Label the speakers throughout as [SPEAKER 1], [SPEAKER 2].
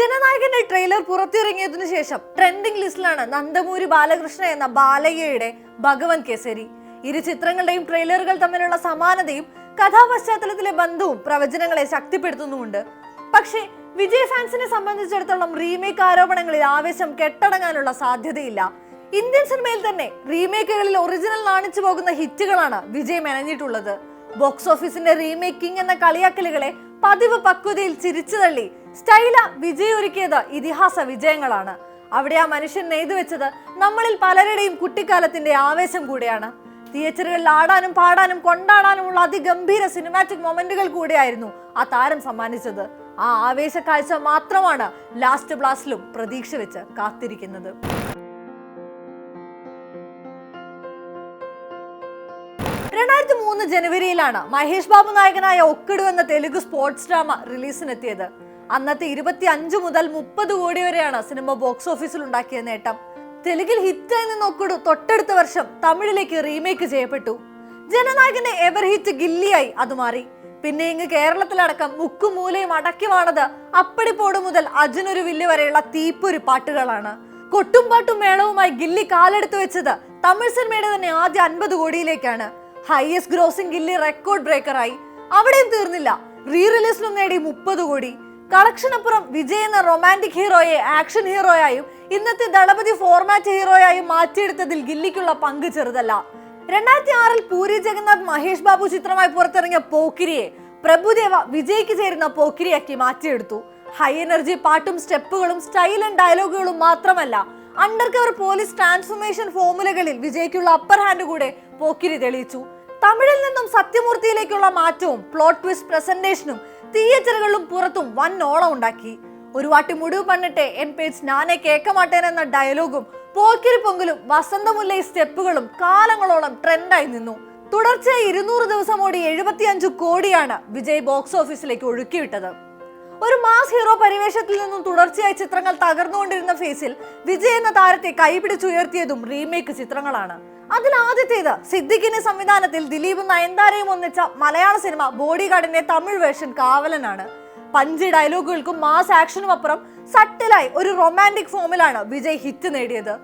[SPEAKER 1] ജനനായകന്റെ trailer പുറത്തിറങ്ങിയതിനു ശേഷം trending ലിസ്റ്റിലാണ് Nandamuri Balakrishna എന്ന ബാലയ്യയുടെ ഭഗവൻ കേസരി. ഇരു ചിത്രങ്ങളുടെയും ട്രെയിലറുകൾ തമ്മിലുള്ള സമാനതയും കഥാപശ്ചാത്തലത്തിലെ ബന്ധവും പ്രവചനങ്ങളെ ശക്തിപ്പെടുത്തുന്നുമുണ്ട്. പക്ഷേ വിജയ് ഫാൻസിനെ സംബന്ധിച്ചിടത്തോളം റീമേക്ക് ആരോപണങ്ങളിൽ ആവേശം കെട്ടടങ്ങാനുള്ള സാധ്യതയില്ല. ഇന്ത്യൻ സിനിമയിൽ തന്നെ റീമേക്കുകളിൽ ഒറിജിനൽ നാണിച്ചു പോകുന്ന ഹിറ്റുകളാണ് വിജയ് മെനഞ്ഞിട്ടുള്ളത് ബോക്സ് ഓഫീസിന്റെ റീമേക്കിംഗ് എന്ന കളിയാക്കലുകളെ പതിവ് പക്വതയിൽ ചിരിച്ചു തള്ളി സ്റ്റൈല വിജയ് ഒരുക്കിയത് ഇതിഹാസ വിജയങ്ങളാണ്. അവിടെ ആ മനുഷ്യൻ നെയ്തു വെച്ചത് നമ്മളിൽ പലരുടെയും കുട്ടിക്കാലത്തിന്റെ ആവേശം കൂടെയാണ്. തിയേറ്ററുകളിൽ ആടാനും പാടാനും കൊണ്ടാടാനുമുള്ള അതിഗംഭീര സിനിമാറ്റിക് മൊമെന്റുകൾ കൂടെയായിരുന്നു ആ താരം സമ്മാനിച്ചത്. ആ ആവേശ കാഴ്ച മാത്രമാണ് ലാസ്റ്റ് ബ്ലാസ്റ്റിലും പ്രതീക്ഷ വെച്ച് കാത്തിരിക്കുന്നത്. രണ്ടായിരത്തി മൂന്ന് ജനുവരിയിലാണ് മഹേഷ് ബാബു നായകനായ ഒക്കിടു എന്ന തെലുഗു സ്പോർട്സ് ഡ്രാമ റിലീസിനെത്തിയത് അന്നത്തെ ഇരുപത്തി അഞ്ച് മുതൽ മുപ്പത് കോടി വരെയാണ് സിനിമ ബോക്സ് ഓഫീസിൽ ഉണ്ടാക്കിയ നേട്ടം. തെലുങ്കിൽ ഹിറ്റായി നോക്കൂ തൊട്ടടുത്ത വർഷം തമിഴിലേക്ക് റീമേക്ക് ചെയ്യപ്പെട്ടു. ജനനായകന്റെ എവർ ഹിറ്റ് ഗില്ലിയായി അത് മാറി. പിന്നെ ഇങ്ങ് കേരളത്തിലടക്കം മുക്കും മൂലയും അടക്കി വാണത് അപ്പടിപ്പോട് മുതൽ അജുനൊരു വില്ല് വരെയുള്ള തീപ്പൊരു പാട്ടുകളാണ്. കൊട്ടും പാട്ടും മേളവുമായി ഗില്ലി കാലെടുത്തു വെച്ചത് തമിഴ് സിനിമയുടെ തന്നെ ആദ്യ അൻപത് കോടിയിലേക്കാണ്. ഹൈയസ്റ്റ് ഗ്രോസിംഗ് ഗില്ലി റെക്കോർഡ് ബ്രേക്കറായി അവിടെയും തീർന്നില്ല. റീ റിലീസിലും നേടി മുപ്പത് കോടി. കളക്ഷനപ്പുറം വിജയ് എന്ന റൊമാന്റിക് ഹീറോയെ ആക്ഷൻ ഹീറോയായും ഇന്നത്തെ ദളപതി ഫോർമാറ്റ് ഹീറോയായും മാറ്റിയെടുത്തതിൽ ഗില്ലിക്കുള്ള പങ്ക് ചെറുതല്ല. രണ്ടായിരത്തി ആറിൽ പൂരി ജഗന്നാഥ് മഹേഷ് ബാബു ചിത്രമായി പുറത്തിറങ്ങിയ പോക്കിരിയെ പ്രഭുദേവ വിജയ്ക്ക് ചേരുന്ന പോക്കിരിയാക്കി മാറ്റിയെടുത്തു. ഹൈ എനർജി പാട്ടും സ്റ്റെപ്പുകളും സ്റ്റൈൽ ആൻഡ് ഡയലോഗുകളും മാത്രമല്ല അണ്ടർ കവർ പോലീസ് ട്രാൻസ്ഫോർമേഷൻ ഫോർമുലകളിൽ വിജയ്ക്കുള്ള അപ്പർ ഹാൻഡ് കൂടെ പോക്കിരി തെളിയിച്ചു. തമിഴിൽ നിന്നും സത്യമൂർത്തിയിലേക്കുള്ള മാറ്റവും പ്ലോട്ട് ട്വിസ്റ്റ് പ്രസന്റേഷനും തിയേറ്ററുകളിലും പുറത്തും വൻ ഓളം ഉണ്ടാക്കി. ഒരു വാട്ടി മുടിവ് പണിട്ട് എൻ പേജ് ഞാനെ കേക്കമാട്ടേൻ എന്ന ഡയലോഗും പോക്കിരി പൊങ്കലും വസന്തമുല്ല സ്റ്റെപ്പുകളും കാലങ്ങളോളം ട്രെൻഡായി നിന്നു. തുടർച്ചയായി ഇരുന്നൂറ് ദിവസം ഓടി എഴുപത്തിയഞ്ച് കോടിയാണ് വിജയ് ബോക്സ് ഓഫീസിലേക്ക് ഒഴുക്കിവിട്ടത്. ഒരു മാസ് ഹീറോ പരിവേഷത്തിൽ നിന്നും തുടർച്ചയായി ചിത്രങ്ങൾ തകർന്നുകൊണ്ടിരുന്ന ഫേസിൽ വിജയ് എന്ന താരത്തെ കൈപിടിച്ചുയർത്തിയതും റീമേക്ക് ചിത്രങ്ങളാണ്. അതിൽ ആദ്യത്തേത് സിദ്ദിഖിന്റെ സംവിധാനത്തിൽ ദിലീപും നയൻതാരയും ഒന്നിച്ച മലയാള സിനിമ ബോഡി ഗാർഡിന്റെ തമിഴ് വേർഷൻ കാവലനാണ്. പഞ്ച് ഡയലോഗുകൾക്കും മാസ് ആക്ഷനും അപ്പുറം സട്ടിലായി ഒരു റൊമാന്റിക് ഫോമിലാണ് വിജയ് ഹിറ്റ് നേടിയത്.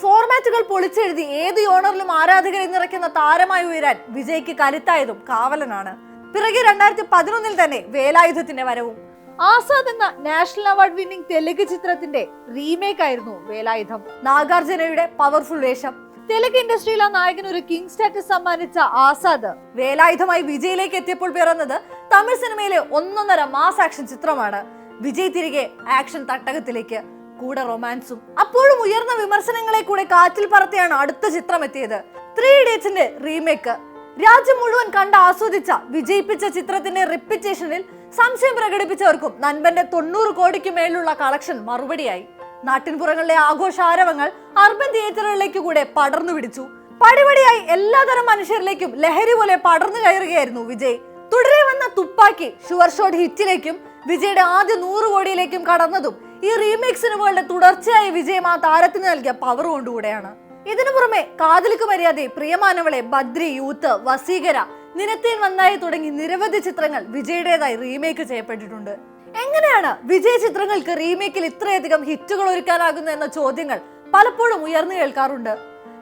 [SPEAKER 1] ഫോർമാറ്റുകൾ പൊളിച്ചെഴുതി ഏത് യോണറിലും ആരാധകരെ നിറയ്ക്കുന്ന താരമായി ഉയരാൻ വിജയ്ക്ക് കരുത്തായതും കാവലനാണ്. പിറകെ രണ്ടായിരത്തി പതിനൊന്നിൽ തന്നെ വേലായുധത്തിന്റെ വരവും. ആസാദ് എന്ന നാഷണൽ അവാർഡ് വിന്നിംഗ് തെലുങ്ക് ചിത്രത്തിന്റെ റീമേക്ക് ആയിരുന്നു വേലായുധം. നാഗാർജുനയുടെ പവർഫുൾ വേഷം. തെലുങ്ക് ഇൻഡസ്ട്രിയിൽ ആ നായകന് ഒരു കിങ് സ്റ്റാറ്റസ് സമ്മാനിച്ച ആസാദ് വേലായുധമായി വിജയിലേക്ക് എത്തിയപ്പോൾ പിറന്നത് തമിഴ് സിനിമയിലെ ഒന്നൊന്നര മാസ് ആക്ഷൻ ചിത്രമാണ്. വിജയ് തിരികെ ആക്ഷൻ തട്ടകത്തിലേക്ക് കൂടെ റൊമാൻസും അപ്പോഴും ഉയർന്ന വിമർശനങ്ങളെ കൂടെ കാറ്റിൽ പറത്തിയാണ് അടുത്ത ചിത്രം എത്തിയത്. ത്രീ ഇഡിയറ്റ്സിന്റെ റീമേക്ക്. രാജ്യം മുഴുവൻ കണ്ട് ആസ്വദിച്ച വിജയിപ്പിച്ച ചിത്രത്തിന്റെ റിപ്പിറ്റേഷനിൽ സംശയം പ്രകടിപ്പിച്ചവർക്കും നൻപന്റെ തൊണ്ണൂറ് കോടിക്ക് മേലുള്ള കളക്ഷൻ മറുപടിയായി. നാട്ടിൻപുറങ്ങളിലെ ആഘോഷാരവങ്ങൾ അർബൻ തിയേറ്ററുകളിലേക്ക് കൂടെ പടർന്നു പിടിച്ചു. പടിപടിയായി എല്ലാതരം മനുഷ്യരിലേക്കും ലഹരി പോലെ പടർന്നു കയറുകയായിരുന്നു വിജയ്. തുടരെ വന്ന തുപ്പാക്കി ഷുവർ ഷോട്ട് ഹിറ്റിലേക്കും വിജയുടെ ആദ്യ നൂറ് കോടിയിലേക്കും കടന്നതും ഈ റീമേക്ക് സിനിമകളുടെ തുടർച്ചയായ വിജയം ആ താരത്തിന് നൽകിയ പവർ കൊണ്ടുകൂടെയാണ്. ഇതിനു പുറമെ കാതലിക്ക് മര്യാദ പ്രിയമാനവളെ ബദ്രി യൂത്ത് വസീകര നിനത്തേൻ വന്നായി തുടങ്ങി നിരവധി ചിത്രങ്ങൾ വിജയുടേതായി റീമേക്ക് ചെയ്യപ്പെട്ടിട്ടുണ്ട്. എങ്ങനെയാണ് വിജയ് ചിത്രങ്ങൾക്ക് റീമേക്കിൽ ഇത്രയധികം ഹിറ്റുകൾ ഒരുക്കാനാകുന്നു എന്ന ചോദ്യങ്ങൾ പലപ്പോഴും ഉയർന്നു കേൾക്കാറുണ്ട്.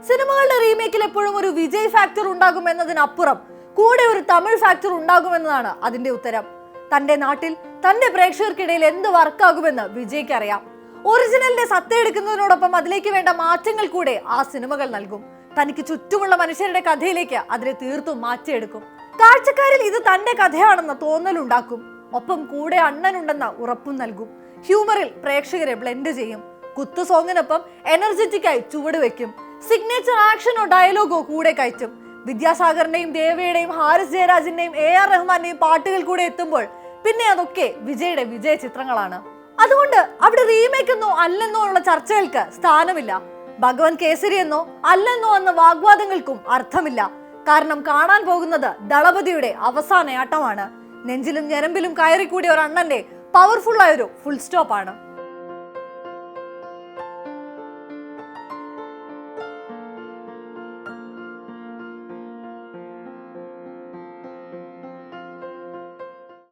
[SPEAKER 1] സിനിമകളുടെ റീമേക്കിൽ എപ്പോഴും ഒരു വിജയ് ഫാക്ടർ ഉണ്ടാകും എന്നതിനപ്പുറം കൂടെ ഒരു തമിഴ് ഫാക്ടർ ഉണ്ടാകുമെന്നതാണ് അതിന്റെ ഉത്തരം. തന്റെ നാട്ടിൽ തന്റെ പ്രേക്ഷകർക്കിടയിൽ എന്ത് വർക്കാകുമെന്ന് വിജയ്ക്ക് അറിയാം ഒറിജിനലിന്റെ സത്ത എടുക്കുന്നതിനോടൊപ്പം അതിലേക്ക് വേണ്ട മാറ്റങ്ങൾ കൂടെ ആ സിനിമകൾ നൽകും. തനിക്ക് ചുറ്റുമുള്ള മനുഷ്യരുടെ കഥയിലേക്ക് അതിനെ തീർത്തും മാറ്റിയെടുക്കും. കാഴ്ചക്കാരിൽ ഇത് തന്റെ കഥയാണെന്ന തോന്നലുണ്ടാക്കും ഒപ്പം കൂടെ അണ്ണനുണ്ടെന്ന ഉറപ്പും നൽകും. ഹ്യൂമറിൽ പ്രേക്ഷകരെ ബ്ലെൻഡ് ചെയ്യും. കുത്തു സോങ്ങിനൊപ്പം എനർജറ്റിക്കായി ചുവട് വെക്കും. സിഗ്നേച്ചർ ആക്ഷനോ ഡയലോഗോ കൂടെ കയറ്റും. വിദ്യാസാഗറിന്റെയും ദേവയുടെയും ഹാരിസ് ജയരാജിന്റെയും എ ആർ റഹ്മാന്റെയും പാട്ടുകൾ കൂടെ എത്തുമ്പോൾ പിന്നെ അതൊക്കെ വിജയുടെ വിജയ ചിത്രങ്ങളാണ് അതുകൊണ്ട് അവിടെ റീമേക്ക് എന്നോ അല്ലെന്നോ ഉള്ള ചർച്ചകൾക്ക് സ്ഥാനമില്ല. ഭഗവൻ കേസരി എന്നോ അല്ലെന്നോ എന്ന വാഗ്വാദങ്ങൾക്കും അർത്ഥമില്ല. കാരണം കാണാൻ പോകുന്നത് ദളപതിയുടെ അവസാനയാട്ടമാണ് നെഞ്ചിലും ഞരമ്പിലും കയറിക്കൂടിയ ഒരു അണ്ണന്റെ പവർഫുൾ ആയൊരു ഫുൾ സ്റ്റോപ്പ് ആണ്.